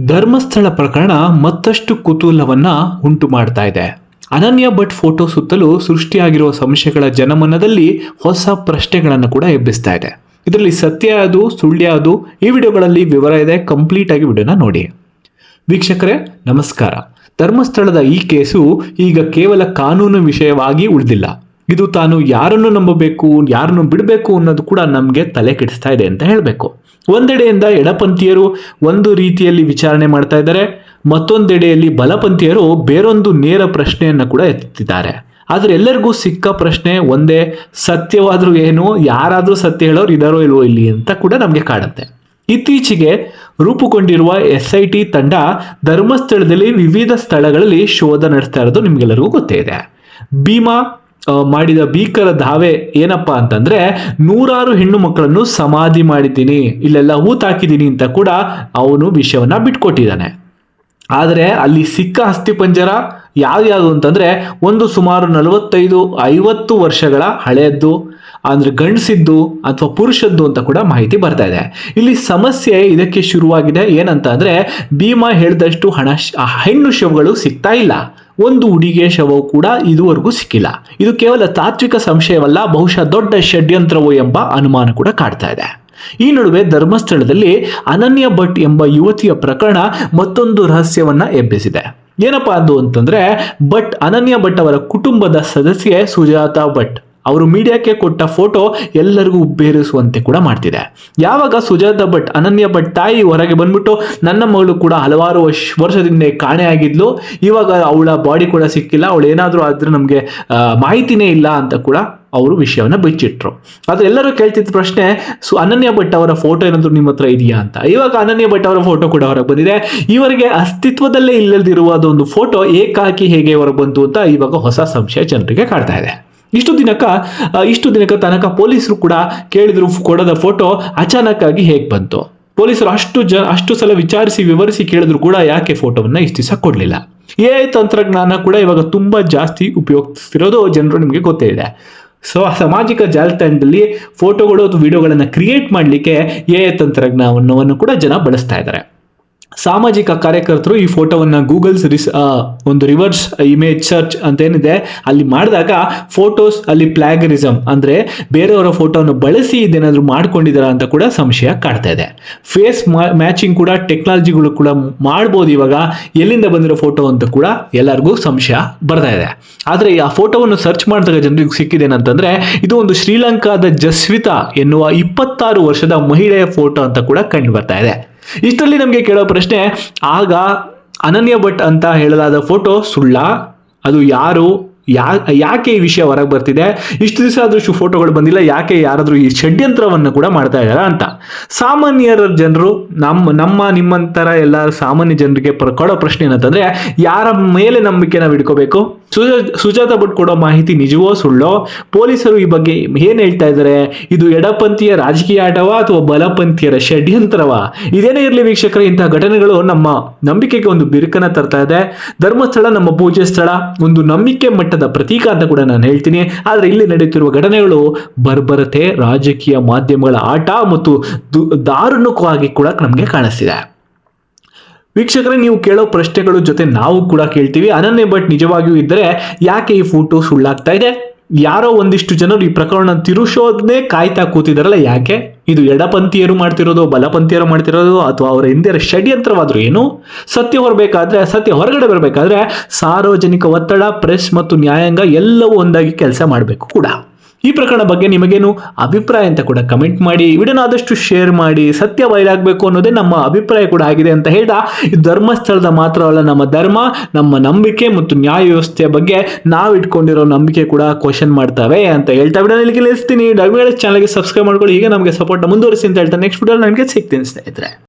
ಧರ್ಮಸ್ಥಳ ಪ್ರಕರಣ ಮತ್ತಷ್ಟು ಕುತೂಹಲವನ್ನ ಉಂಟು ಮಾಡ್ತಾ ಇದೆ ಅನನ್ಯ ಭಟ್ ಫೋಟೋ ಸುತ್ತಲೂ ಸೃಷ್ಟಿಯಾಗಿರುವ ಸಂಶಯಗಳ ಜನಮನದಲ್ಲಿ ಹೊಸ ಪ್ರಶ್ನೆಗಳನ್ನು ಕೂಡ ಎಬ್ಬಿಸ್ತಾ ಇದೆ ಇದರಲ್ಲಿ ಸತ್ಯ ಅದು ಸುಳ್ಯ ಅದು ಈ ವಿಡಿಯೋಗಳಲ್ಲಿ ವಿವರ ಇದೆ, ಕಂಪ್ಲೀಟ್ ಆಗಿ ವಿಡಿಯೋನ ನೋಡಿ. ವೀಕ್ಷಕರೇ, ನಮಸ್ಕಾರ. ಧರ್ಮಸ್ಥಳದ ಈ ಕೇಸು ಈಗ ಕೇವಲ ಕಾನೂನು ವಿಷಯವಾಗಿ ಉಳಿದಿಲ್ಲ. ಇದು ತಾನು ಯಾರನ್ನು ನಂಬಬೇಕು, ಯಾರನ್ನು ಬಿಡಬೇಕು ಅನ್ನೋದು ಕೂಡ ನಮಗೆ ತಲೆ ಕೆಡಿಸ್ತಾ ಇದೆ ಅಂತ ಹೇಳಬೇಕು. ಒಂದೆಡೆಯಿಂದ ಎಡಪಂಥೀಯರು ಒಂದು ರೀತಿಯಲ್ಲಿ ವಿಚಾರಣೆ ಮಾಡ್ತಾ ಇದ್ದಾರೆ, ಮತ್ತೊಂದೆಡೆಯಲ್ಲಿ ಬಲಪಂಥೀಯರು ಬೇರೊಂದು ನೇರ ಪ್ರಶ್ನೆಯನ್ನು ಕೂಡ ಎತ್ತಿದ್ದಾರೆ. ಆದರೆ ಎಲ್ಲರಿಗೂ ಸಿಕ್ಕ ಪ್ರಶ್ನೆ ಒಂದೇ, ಸತ್ಯವಾದರೂ ಏನು, ಯಾರಾದರೂ ಸತ್ಯ ಹೇಳೋರು ಇದಾರೋ ಇಲ್ವೋ ಇಲ್ಲಿ ಅಂತ ಕೂಡ ನಮಗೆ ಕಾಡುತ್ತೆ. ಇತ್ತೀಚೆಗೆ ರೂಪುಗೊಂಡಿರುವ ಎಸ್ ಐ ಟಿ ತಂಡ ಧರ್ಮಸ್ಥಳದಲ್ಲಿ ವಿವಿಧ ಸ್ಥಳಗಳಲ್ಲಿ ಶೋಧ ನಡೆಸ್ತಾ ಇರೋದು ನಿಮಗೆಲ್ಲರಿಗೂ ಗೊತ್ತೇ ಇದೆ. ಭೀಮಾ ಮಾಡಿದ ಭೀಕರ ಧಾವೆ ಏನಪ್ಪಾ ಅಂತಂದ್ರೆ ನೂರಾರು ಹೆಣ್ಣು ಮಕ್ಕಳನ್ನು ಸಮಾಧಿ ಮಾಡಿದ್ದೀನಿ, ಇಲ್ಲೆಲ್ಲ ಹೂತಾಕಿದ್ದೀನಿ ಅಂತ ಕೂಡ ಅವನು ವಿಷಯವನ್ನ ಬಿಟ್ಕೊಟ್ಟಿದ್ದಾನೆ. ಆದರೆ ಅಲ್ಲಿ ಸಿಕ್ಕ ಅಸ್ಥಿಪಂಜರ ಯಾವ್ದು ಅಂತಂದ್ರೆ ಒಂದು ಸುಮಾರು ನಲವತ್ತೈದು, ಐವತ್ತು ವರ್ಷಗಳ ಹಳೆಯದ್ದು, ಅಂದ್ರೆ ಗಂಡಸಿದ್ದು ಅಥವಾ ಪುರುಷದ್ದು ಅಂತ ಕೂಡ ಮಾಹಿತಿ ಬರ್ತಾ ಇದೆ. ಇಲ್ಲಿ ಸಮಸ್ಯೆ ಇದಕ್ಕೆ ಶುರುವಾಗಿದೆ ಏನಂತ ಅಂದ್ರೆ ಭೀಮಾ ಹೇಳಿದಷ್ಟು ಹಣ ಹೆಣ್ಣು ಶವಗಳು ಸಿಗ್ತಾ ಇಲ್ಲ. ಒಂದು ಹುಡುಗಿಯ ಶವವು ಕೂಡ ಇದುವರೆಗೂ ಸಿಕ್ಕಿಲ್ಲ. ಇದು ಕೇವಲ ತಾತ್ವಿಕ ಸಂಶಯವಲ್ಲ, ಬಹುಶಃ ದೊಡ್ಡ ಷಡ್ಯಂತ್ರವೋ ಎಂಬ ಅನುಮಾನ ಕೂಡ ಕಾಡ್ತಾ ಇದೆ. ಈ ನಡುವೆ ಧರ್ಮಸ್ಥಳದಲ್ಲಿ ಅನನ್ಯ ಭಟ್ ಎಂಬ ಯುವತಿಯ ಪ್ರಕರಣ ಮತ್ತೊಂದು ರಹಸ್ಯವನ್ನ ಎಬ್ಬಿಸಿದೆ. ಏನಪ್ಪಾ ಅದು ಅಂತಂದ್ರೆ ಭಟ್ ಅನನ್ಯ ಭಟ್ ಅವರ ಕುಟುಂಬದ ಸದಸ್ಯೆ ಸುಜಾತಾ ಭಟ್. ಅವರು ಮೀಡಿಯಾಕ್ಕೆ ಕೊಟ್ಟ ಫೋಟೋ ಎಲ್ಲರಿಗೂ ಉಬ್ಬೇರಿಸುವಂತೆ ಕೂಡ ಮಾಡ್ತಿದೆ. ಯಾವಾಗ ಸುಜಾತ ಭಟ್, ಅನನ್ಯ ಭಟ್ ತಾಯಿ ಹೊರಗೆ ಬಂದ್ಬಿಟ್ಟು ನನ್ನ ಮಗಳು ಕೂಡ ಹಲವಾರು ವರ್ಷ ವರ್ಷದಿಂದ ಕಾಣೆಯಾಗಿದ್ಲು ಇವಾಗ ಅವಳ ಬಾಡಿ ಕೂಡ ಸಿಕ್ಕಿಲ್ಲ. ಅವಳು ಏನಾದರೂ ಆದ್ರೆ ನಮಗೆ ಮಾಹಿತಿನೇ ಇಲ್ಲ ಅಂತ ಕೂಡ ಅವರು ವಿಷಯವನ್ನ ಬಿಚ್ಚಿಟ್ರು. ಆದರೆ ಎಲ್ಲರೂ ಕೇಳ್ತಿದ್ದ ಪ್ರಶ್ನೆ, ಸು, ಅನನ್ಯ ಭಟ್ ಅವರ ಫೋಟೋ ಏನಾದರೂ ನಿಮ್ಮ ಹತ್ರ ಇದೆಯಾ ಅಂತ. ಇವಾಗ ಅನನ್ಯ ಭಟ್ ಅವರ ಫೋಟೋ ಕೂಡ ಹೊರಗೆ ಬಂದಿದೆ. ಇವರಿಗೆ ಅಸ್ತಿತ್ವದಲ್ಲೇ ಇಲ್ಲದಿರುವ ಅದೊಂದು ಫೋಟೋ ಏಕಾಕಿ ಹೇಗೆ ಹೊರಗೆ ಬಂತು ಅಂತ ಇವಾಗ ಹೊಸ ಸಂಶಯ ಜನರಿಗೆ ಕಾಡ್ತಾ ಇದೆ. ಇಷ್ಟು ದಿನಕ ಇಷ್ಟು ದಿನಕ್ಕ ತನಕ ಪೊಲೀಸರು ಕೂಡ ಕೇಳಿದ್ರು ಕೊಡದ ಫೋಟೋ ಅಚಾನಕ್ ಆಗಿ ಹೇಗೆ ಬಂತು. ಪೊಲೀಸರು ಅಷ್ಟು ಜ, ಅಷ್ಟು ಸಲ ವಿಚಾರಿಸಿ, ವಿವರಿಸಿ ಕೇಳಿದ್ರು ಕೂಡ ಯಾಕೆ ಫೋಟೋವನ್ನ ಇಷ್ಟು ದಿವಸ ಕೊಡ್ಲಿಲ್ಲ. ಎ ತಂತ್ರಜ್ಞಾನ ಕೂಡ ಇವಾಗ ತುಂಬಾ ಜಾಸ್ತಿ ಉಪಯೋಗಿಸ್ತಿರೋದು ಜನರು ನಿಮಗೆ ಗೊತ್ತೇ ಇದೆ. ಸೊ ಸಾಮಾಜಿಕ ಜಾಲತಾಣದಲ್ಲಿ ಫೋಟೋಗಳು ಅಥವಾ ವಿಡಿಯೋಗಳನ್ನು ಕ್ರಿಯೇಟ್ ಮಾಡಲಿಕ್ಕೆ ಎ ತಂತ್ರಜ್ಞಾನವನ್ನು ಕೂಡ ಜನ ಬಳಸ್ತಾ ಇದ್ದಾರೆ. ಸಾಮಾಜಿಕ ಕಾರ್ಯಕರ್ತರು ಈ ಫೋಟೋವನ್ನು ಗೂಗಲ್ಸ್ ರಿಸ್ ಒಂದು ರಿವರ್ಸ್ ಇಮೇಜ್ ಸರ್ಚ್ ಅಂತ ಏನಿದೆ, ಅಲ್ಲಿ ಮಾಡಿದಾಗ ಫೋಟೋಸ್, ಅಲ್ಲಿ ಪ್ಲಾಗರಿಸಮ್ ಅಂದ್ರೆ ಬೇರೆಯವರ ಫೋಟೋವನ್ನು ಬಳಸಿ ಇದೇನಾದರೂ ಮಾಡ್ಕೊಂಡಿದ್ದಾರಾ ಅಂತ ಕೂಡ ಸಂಶಯ ಕಾಡ್ತಾ ಇದೆ. ಫೇಸ್ ಮ್ಯಾಚಿಂಗ್ ಕೂಡ, ಟೆಕ್ನಾಲಜಿಗಳು ಕೂಡ ಮಾಡ್ಬೋದು ಇವಾಗ, ಎಲ್ಲಿಂದ ಬಂದಿರೋ ಫೋಟೋ ಅಂತ ಕೂಡ ಎಲ್ಲರಿಗೂ ಸಂಶಯ ಬರ್ತಾ ಇದೆ. ಆದರೆ ಆ ಫೋಟೋವನ್ನು ಸರ್ಚ್ ಮಾಡಿದಾಗ ಜನರಿಗೆ ಸಿಕ್ಕಿದೇನಂತಂದ್ರೆ ಇದು ಒಂದು ಶ್ರೀಲಂಕಾದ ಜಸ್ವಿತಾ ಎನ್ನುವ ಇಪ್ಪತ್ತಾರು ವರ್ಷದ ಮಹಿಳೆಯ ಫೋಟೋ ಅಂತ ಕೂಡ ಕಂಡು ಬರ್ತಾ ಇದೆ. ಇಷ್ಟರಲ್ಲಿ ನಮಗೆ ಕೇಳೋ ಪ್ರಶ್ನೆ ಆಗ ಅನನ್ಯ ಭಟ್ ಅಂತ ಹೇಳಲಾದ ಫೋಟೋ ಸುಳ್ಳ? ಅದು ಯಾರು? ಯಾ, ಯಾಕೆ ಈ ವಿಷಯ ಹೊರಗೆ ಬರ್ತಿದೆ? ಇಷ್ಟು ದಿವಸ ಆದಷ್ಟು ಫೋಟೋಗಳು ಬಂದಿಲ್ಲ, ಯಾಕೆ ಯಾರಾದರೂ ಈ ಷಡ್ಯಂತ್ರವನ್ನು ಕೂಡ ಮಾಡ್ತಾ ಇದ್ದಾರೆ ಅಂತ. ಸಾಮಾನ್ಯರ ಜನರು ನಮ್ಮ ನಮ್ಮ ನಿಮ್ಮಂತರ ಎಲ್ಲ ಸಾಮಾನ್ಯ ಜನರಿಗೆ ಕೊಡೋ ಪ್ರಶ್ನೆ ಏನಂತಂದ್ರೆ, ಯಾರ ಮೇಲೆ ನಂಬಿಕೆ ನಾವು ಇಟ್ಕೋಬೇಕು? ಸುಜಾ, ಸುಜಾತ ಭಟ್ ಕೊಡೋ ಮಾಹಿತಿ ನಿಜವೋ ಸುಳ್ಳೋ? ಪೊಲೀಸರು ಈ ಬಗ್ಗೆ ಏನ್ ಹೇಳ್ತಾ ಇದ್ದಾರೆ ಇದು ಎಡಪಂಥೀಯ ರಾಜಕೀಯ ಆಟವಾ ಅಥವಾ ಬಲಪಂಥೀಯರ ಷಡ್ಯಂತ್ರವಾ? ಇದೇನೇ ಇರಲಿ ವೀಕ್ಷಕರ, ಇಂತಹ ಘಟನೆಗಳು ನಮ್ಮ ನಂಬಿಕೆಗೆ ಒಂದು ಬಿರುಕನ್ನ ತರ್ತಾ ಇದೆ. ಧರ್ಮಸ್ಥಳ ನಮ್ಮ ಪೂಜೆ ಸ್ಥಳ. ಒಂದು ನಂಬಿಕೆ ಮಟ್ಟದ ಪ್ರತೀಕ ಅಂತ ಕೂಡ ನಾನು ಹೇಳ್ತೀನಿ. ಆದರೆ ಇಲ್ಲಿ ನಡೆಯುತ್ತಿರುವ ಘಟನೆಗಳು ಬರ್ಬರತೆ, ರಾಜಕೀಯ ಮಾಧ್ಯಮಗಳ ಆಟ ಮತ್ತು ದಾರುಣಕವಾಗಿ ಕೂಡ ನಮಗೆ ಕಾಣಿಸ್ತಿದೆ. ವೀಕ್ಷಕರೇ, ನೀವು ಕೇಳೋ ಪ್ರಶ್ನೆಗಳು ಜೊತೆ ನಾವು ಕೂಡ ಕೇಳ್ತೀವಿ. ಅನನ್ಯ ಭಟ್ ನಿಜವಾಗಿಯೂ ಇದ್ದರೆ ಯಾಕೆ ಈ ಫೋಟೋ ಸುಳ್ಳಾಗ್ತಾ ಇದೆ? ಯಾರೋ ಒಂದಿಷ್ಟು ಜನರು ಈ ಪ್ರಕರಣ ತಿರುಸೋದನ್ನೇ ಕಾಯ್ತಾ ಕೂತಿದಾರಲ್ಲ, ಯಾಕೆ? ಇದು ಎಡಪಂಥೀಯರು ಮಾಡ್ತಿರೋದು, ಬಲಪಂಥೀಯರು ಮಾಡ್ತಿರೋದು, ಅಥವಾ ಅವರ ಹಿಂದೆ ಷಡ್ಯಂತ್ರವಾದ್ರು ಏನು? ಸತ್ಯ ಹೊರಬೇಕಾದ್ರೆ, ಸತ್ಯ ಹೊರಗಡೆ ಬರಬೇಕಾದ್ರೆ ಸಾರ್ವಜನಿಕ ಒತ್ತಡ, ಪ್ರೆಸ್ ಮತ್ತು ನ್ಯಾಯಾಂಗ ಎಲ್ಲವೂ ಒಂದಾಗಿ ಕೆಲಸ ಮಾಡಬೇಕು ಕೂಡ. ಈ ಪ್ರಕರಣ ಬಗ್ಗೆ ನಿಮಗೇನು ಅಭಿಪ್ರಾಯ ಅಂತ ಕೂಡ ಕಮೆಂಟ್ ಮಾಡಿ, ವಿಡಿಯೋನ ಆದಷ್ಟು ಶೇರ್ ಮಾಡಿ, ಸತ್ಯ ಬಯಲಾಗಬೇಕು ಅನ್ನೋದೇ ನಮ್ಮ ಅಭಿಪ್ರಾಯ ಕೂಡ ಆಗಿದೆ ಅಂತ ಹೇಳ್ತಾ, ಈ ಧರ್ಮಸ್ಥಳದ ಮಾತ್ರವಲ್ಲ, ನಮ್ಮ ಧರ್ಮ, ನಮ್ಮ ನಂಬಿಕೆ ಮತ್ತು ನ್ಯಾಯ ವ್ಯವಸ್ಥೆಯ ಬಗ್ಗೆ ನಾವು ಇಟ್ಕೊಂಡಿರೋ ನಂಬಿಕೆ ಕೂಡ ಕ್ವಶನ್ ಮಾಡ್ತವೆ ಅಂತ ಹೇಳ್ತಾ ವಿಡಿಯೋ ಇಲ್ಲಿಗೆ ನಿಲ್ಲಿಸ್ತೀನಿ. ಡಬ್ಬಿ ಚಾನಲ್ಗೆ ಸಬ್ಸ್ಕ್ರೈಬ್ ಮಾಡ್ಕೊಳ್ಳಿ ಈಗ ನಮಗೆ ಸಪೋರ್ಟ್ ಮುಂದುವರಿಸಿ ಅಂತ ಹೇಳ್ತಾ ನೆಕ್ಸ್ಟ್ ವಿಡಿಯೋ ನನಗೆ ಸಿಗ್ತೀನಿ ಸ್ನೇಹಿತರೆ.